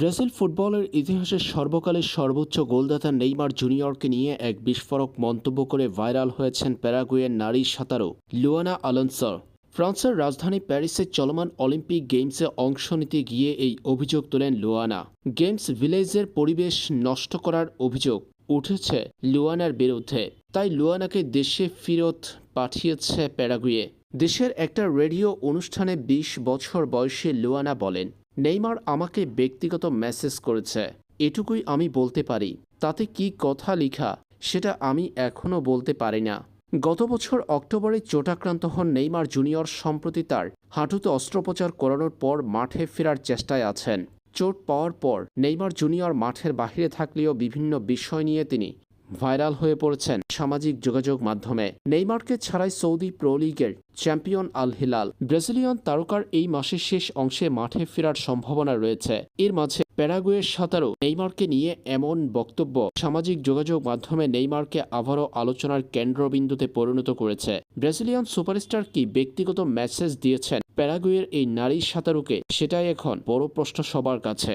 Brazil ফুটবলের ইতিহাসের সর্বকালের সর্বোচ্চ গোলদাতা নেইমার জুনিয়রকে নিয়ে এক বিস্ফোরক মন্তব্য করে ভাইরাল হয়েছেন প্যারাগুয়ের নারী সাঁতারু লুয়ানা আলোনসর ফ্রান্সের রাজধানী প্যারিসে চলমান অলিম্পিক গেমসে অংশ নিতে গিয়ে এই অভিযোগ তোলেন লুয়ানা। গেমস ভিলেজের পরিবেশ নষ্ট করার অভিযোগ উঠেছে লুয়ানার বিরুদ্ধে। তাই লুয়ানাকে দেশে ফেরত পাঠিয়েছে প্যারাগুয়ে। দেশের একটা রেডিও অনুষ্ঠানে ২০ বছর বয়সী লুয়ানা বলেন নেইমার আমাকে ব্যক্তিগত মেসেজ করেছে। এটুকুই আমি বলতে পারি। তাতে কি কথা লেখা, সেটা আমি এখনও বলতে পারি না। গত বছর অক্টোবরে চোটাক্রান্ত হন নেইমার জুনিয়র সম্প্রতি তার হাঁটুতে অস্ত্রোপচার করানোর পর মাঠে ফেরার চেষ্টায় আছেন। চোট পাওয়ার পর নেইমার জুনিয়র মাঠের বাহিরে থাকলেও বিভিন্ন বিষয় নিয়ে তিনি ভাইরাল হয়ে পড়েছেন সামাজিক যোগাযোগ মাধ্যমে। নেইমারকে ছাড়াই সৌদি প্রো লিগের চ্যাম্পিয়ন আল হিলাল, ব্রাজিলিয়ান তারকার এই মাসের শেষ অংশে মাঠে ফেরার সম্ভাবনা রয়েছে। এর মাঝে প্যারাগুয়ের সাঁতারও নেইমারকে নিয়ে এমন বক্তব্য সামাজিক যোগাযোগ মাধ্যমে নেইমারকে আবারও আলোচনার কেন্দ্রবিন্দুতে পরিণত করেছে। ব্রাজিলিয়ান সুপারস্টার কি ব্যক্তিগত মেসেজ দিয়েছেন প্যারাগুয়ের এই নারী সাঁতারুকে? সেটাই এখন বড় প্রশ্ন সবার কাছে।